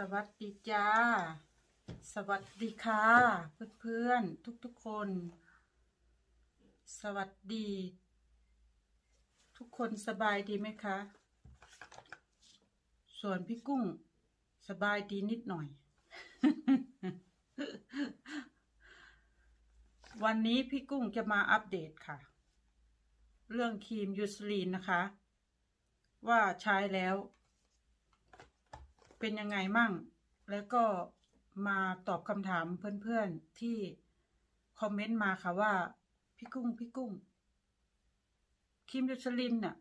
สวัสดีจ้า สวัสดีค่ะ เพื่อนๆ ทุกๆคน สวัสดี ทุกคนสบายดีไหมคะ ส่วนพี่กุ้งสบายดีนิดหน่อย วันนี้พี่กุ้งจะมาอัปเดตค่ะ เรื่องครีมยูสลีนนะคะ ว่าใช้แล้ว เป็นยังไงมั่ง แล้วก็มาตอบคำถามเพื่อนๆที่คอมเมนต์มาค่ะว่า พี่กุ้งพี่กุ้งครีมยูสลินน่ะ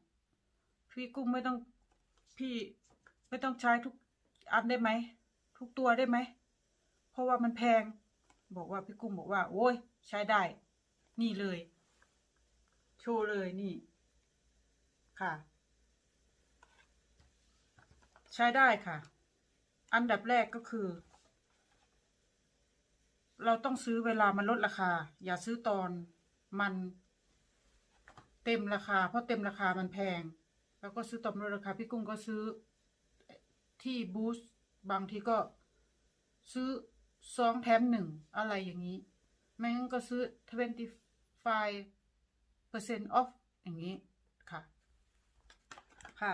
พี่กุ้งไม่ต้องพี่ไม่ต้องใช้ทุกอันได้ไหม ทุกตัวได้ไหม เพราะว่ามันแพง บอกว่าพี่กุ้งบอกว่า โอ้ย ใช้ได้ นี่เลย โชว์เลยนี่ ค่ะ ใช้ได้ค่ะ อันดับแรกก็คือ เราต้องซื้อเวลามันลดราคา อย่าซื้อตอนมันเต็มราคา เพราะเต็มราคามันแพง แล้วก็ซื้อตอนลดราคาพี่กุ้งก็ซื้อที่บูสบางทีก็ซื้อสองแถมหนึ่งอะไรอย่างนี้ ไม่งั้นก็ซื้อ 25% off อย่างนี้ค่ะ ค่ะ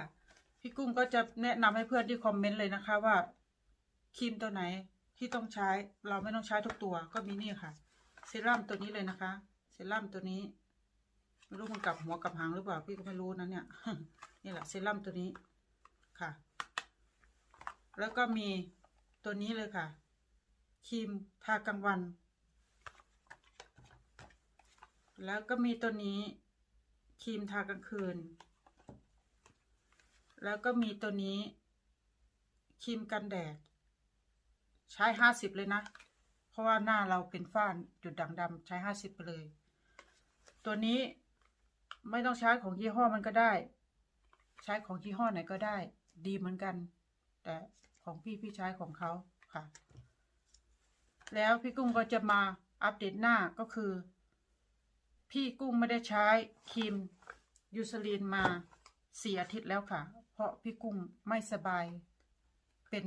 พี่กุ้งก็จะแนะนำให้เพื่อนที่คอมเมนต์เลยนะคะว่า ครีมตัวไหนที่ต้องใช้เราไม่ต้องใช้ทุกตัวก็มีนี่ค่ะ เซรั่มตัวนี้เลยนะคะ เซรั่มตัวนี้ ไม่รู้มันกลับหัวกลับหางหรือเปล่าพี่ก็ไม่รู้นะเนี่ยนี่แหละเซรั่มตัวนี้ค่ะ แล้วก็มีตัวนี้เลยค่ะครีมทากลางวัน แล้วก็มีตัวนี้ครีมทากลางคืน แล้วก็มีตัวนี้ครีมกันแดด ใช้ห้าสิบเลยนะ เพราะว่าหน้าเราเป็นฝ้านจุดด่างดำใช้ห้าสิบไปเลย ตัวนี้ไม่ต้องใช้ของยี่ห้อมันก็ได้ ใช้ของยี่ห้อไหนก็ได้ ดีเหมือนกัน แต่ของพี่พี่ใช้ของเขาค่ะ แล้วพี่กุ้งก็จะมาอัปเดตหน้าก็คือ พี่กุ้งไม่ได้ใช้ครีมยูซลีนมาสี่อาทิตย์แล้วค่ะ เพราะพี่กุ้งไม่สบายเป็น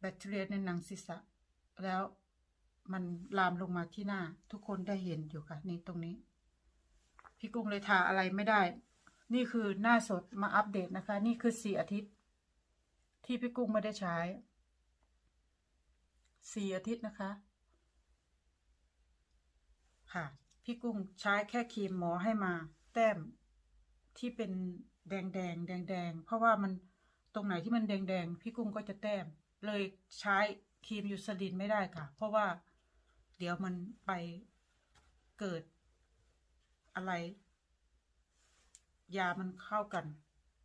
แบคทีเรียในหนังศีรษะ แล้วมันลามลงมาที่หน้า ทุกคนได้เห็นอยู่ค่ะ นี่ตรงนี้ พี่กุ้งเลยทาอะไรไม่ได้ นี่คือหน้าสดมาอัปเดตนะคะ นี่คือสี่อาทิตย์ ที่พี่กุ้งไม่ได้ใช้สี่อาทิตย์นะคะ ค่ะ พี่กุ้งใช้แค่ครีมหมอให้มา แต้มที่เป็นแดงแดงแดงแดงเพราะว่ามัน ตรงไหนที่มันแดงแดงพี่กุ้งก็จะแต้ม เลยใช้ครีมยูซาลินไม่ได้ค่ะ เพราะว่าเดี๋ยวมันไปเกิดอะไร ยามันเข้ากัน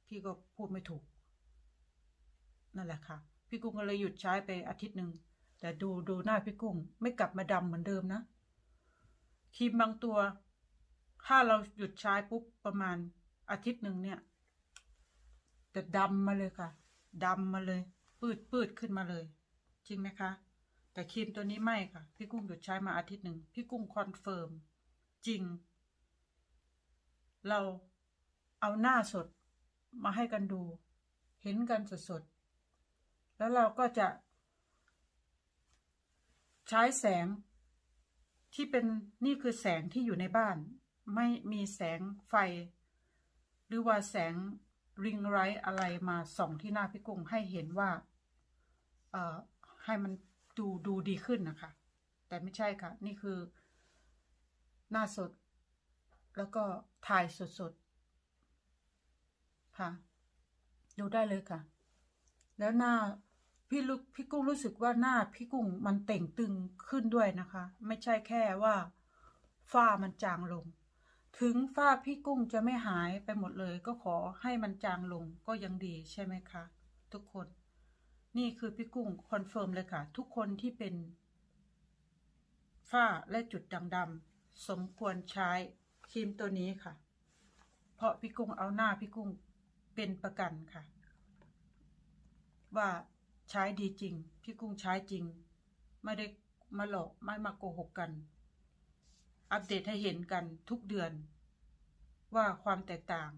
พี่ก็พูดไม่ถูก นั่นแหละค่ะ พี่กุ้งก็เลยหยุดใช้ไปอาทิตย์หนึ่งแต่ดูดูหน้าพี่กุ้ง ไม่กลับมาดำเหมือนเดิมนะครีมบางตัว ถ้าเราหยุดใช้ปุ๊บประมาณอาทิตย์หนึ่งเนี่ย จะดำมาเลยค่ะดำมาเลย ปืดปืดขึ้นมาเลย จริงไหมคะ แต่ครีมตัวนี้ไม่ค่ะ พี่กุ้งหยุดใช้มาอาทิตย์หนึ่งพี่กุ้งคอนเฟิร์มจริง เราเอาหน้าสดมาให้กันดู เห็นกันสดๆ แล้วเราก็จะ ใช้แสงที่เป็นนี่คือแสงที่อยู่ในบ้าน ไม่มีแสงไฟ หรือว่าแสง ริงไรอะไรมาส่องที่หน้าพี่กุ้งให้เห็นว่า เอ่อให้มันดูดูดีขึ้นนะคะ แต่ไม่ใช่ค่ะ นี่คือ หน้าสด แล้วก็ถ่ายสดๆค่ะ ดูได้เลยค่ะ แล้วหน้าพี่ลุกพี่กุ้งรู้สึกว่าหน้าพี่กุ้งมันเต่งตึงขึ้นด้วยนะคะ ไม่ใช่แค่ว่าฝ้ามันจางลง ถึงฝ้าพี่กุ้งจะไม่หายไปหมดเลย ก็ขอให้มันจางลงก็ยังดีใช่ไหมคะ ทุกคน นี่คือพี่กุ้งคอนเฟิร์มเลยค่ะ ทุกคนที่เป็น ฝ้าและจุดด่างดำสมควรใช้ครีมตัวนี้ค่ะ เพราะพี่กุ้งเอาหน้าพี่กุ้งเป็นประกันค่ะ ว่าใช้ดีจริง พี่กุ้งใช้จริง ไม่ได้มาหลอกไม่มาโกหกกัน อัปเดตให้เห็นกันทุกเดือน ว่าความแตกต่าง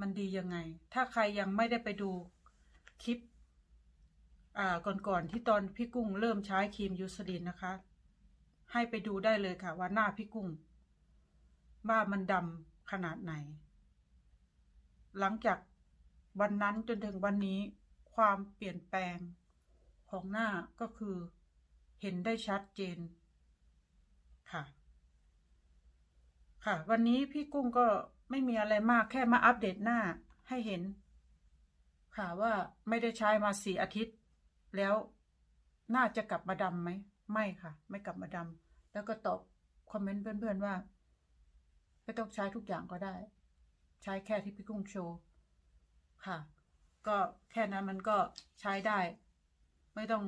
มันดียังไง ถ้าใครยังไม่ได้ไปดูคลิปก่อนๆที่ตอนพี่กุ้งเริ่มใช้ครีมยูสลินนะคะ ให้ไปดูได้เลยค่ะ ว่าหน้าพี่กุ้งว่ามันดำขนาดไหน หลังจากวันนั้นจนถึงวันนี้ ความเปลี่ยนแปลงของหน้าก็คือเห็นได้ชัดเจนค่ะ ค่ะ วันนี้พี่กุ้งก็ไม่มีอะไรมากแค่มาอัปเดตหน้าให้เห็น ค่ะว่าไม่ได้ใช้มาสี่อาทิตย์ แล้วน่าจะกลับมาดำไหม ไม่ค่ะ ไม่กลับมาดำแล้วก็ตอบคอมเมนต์เพื่อนๆว่าไม่ต้องใช้ทุกอย่างก็ได้ ใช้แค่ที่พี่กุ้งโชว์ค่ะ ก็แค่นั้นมันก็ใช้ได้ ไม่ต้อง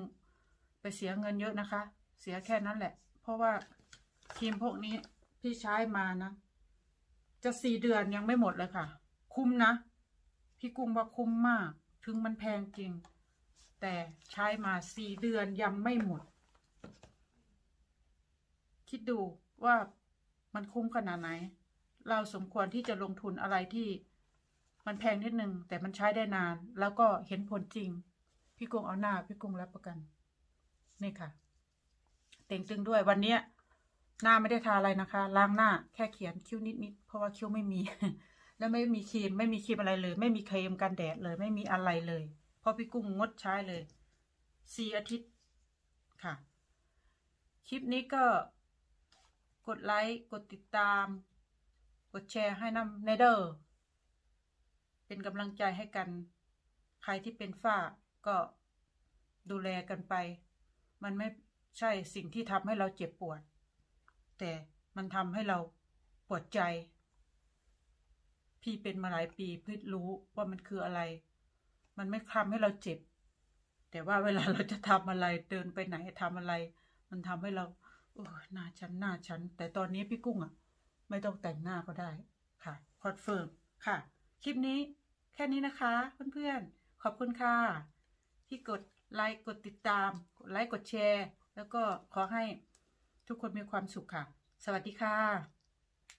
ไปเสียเงินเยอะนะคะ เสียแค่นั้นแหละ เพราะว่าครีมพวกนี้ พี่ใช้มานะ จะสี่เดือนยังไม่หมดเลยค่ะ คุ้มนะ พี่กุ้งว่าคุ้มมาก ถึงมันแพงจริง แต่ใช้มาสี่เดือนยังไม่หมด คิดดูว่ามันคุ้มขนาดไหน เราสมควรที่จะลงทุนอะไรที่มันแพงนิดนึง แต่มันใช้ได้นาน แล้วก็เห็นผลจริง พี่กุ้งเอาหน้า พี่กุ้งรับประกัน นี่ค่ะ เต่งตึงด้วยวันเนี้ย หน้าไม่ได้ทาอะไรนะคะ ล้างหน้าแค่เขียนคิ้วนิดๆเพราะว่าคิ้วไม่มี แล้วไม่มีครีมไม่มีครีมอะไรเลย ไม่มีครีมกันแดดเลยไม่มีอะไรเลย เพราะพี่กุ้งงดใช้เลยสี่อาทิตย์ค่ะ คลิปนี้ก็กดไลค์กดติดตาม กดแชร์ให้น้ำในเดอร์ เป็นกำลังใจให้กัน ใครที่เป็นฝ้าก็ดูแลกันไป มันไม่ใช่สิ่งที่ทำให้เราเจ็บปวด แต่มันทำให้เราปวดใจ พี่เป็นมาหลายปีพี่รู้ว่ามันคืออะไร มันไม่ทำให้เราเจ็บ แต่ว่าเวลาเราจะทำอะไรเดินไปไหนทำอะไร มันทำให้เราโอ้หน้าฉันหน้าฉัน แต่ตอนนี้พี่กุ้งอะไม่ต้องแต่งหน้าก็ได้ค่ะคอนเฟิร์มค่ะ คลิปนี้แค่นี้นะคะเพื่อนๆ ขอบคุณค่ะ ที่กดไลค์กดติดตาม กดไลค์กดแชร์ แล้วก็ขอให้ ทุกคนมีความสุขค่ะ สวัสดีค่ะ